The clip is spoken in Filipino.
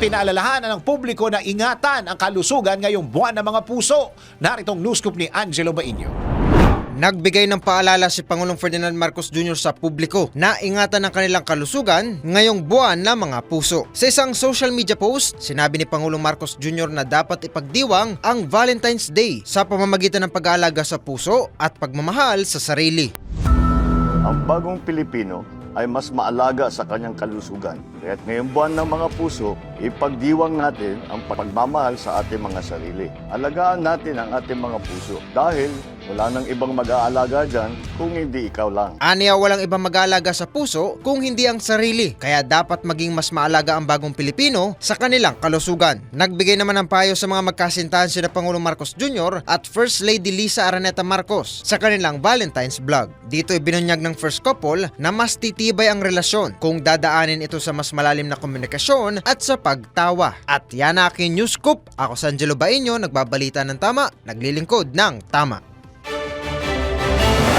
Pinaalalahanan ng publiko na ingatan ang kalusugan ngayong buwan ng mga puso. Naritong news scoop ni Angelo Bainio. Nagbigay ng paalala si Pangulong Ferdinand Marcos Jr. sa publiko na ingatan ang kanilang kalusugan ngayong buwan na mga puso. Sa isang social media post, sinabi ni Pangulong Marcos Jr. na dapat ipagdiwang ang Valentine's Day sa pamamagitan ng pag-aalaga sa puso at pagmamahal sa sarili. Ang bagong Pilipino ay mas maalaga sa kanyang kalusugan. Kaya't ngayong buwan ng mga puso, ipagdiwang natin ang pagmamahal sa ating mga sarili. Alagaan natin ang ating mga puso dahil wala nang ibang mag-aalaga dyan kung hindi ikaw lang. Aniya walang ibang mag-aalaga sa puso kung hindi ang sarili, kaya dapat maging mas maalaga ang bagong Pilipino sa kanilang kalusugan. Nagbigay naman ng payo sa mga magkasintahan sina Pangulong Marcos Jr. at First Lady Lisa Araneta Marcos sa kanilang Valentine's vlog. Dito ibinunyag ng first couple na mas titibay ang relasyon kung dadaanin ito sa mas malalim na komunikasyon at sa pagtawa. At yan ang aking news scoop. Ako si Angelo Bainyo, nagbabalita ng tama, naglilingkod ng tama.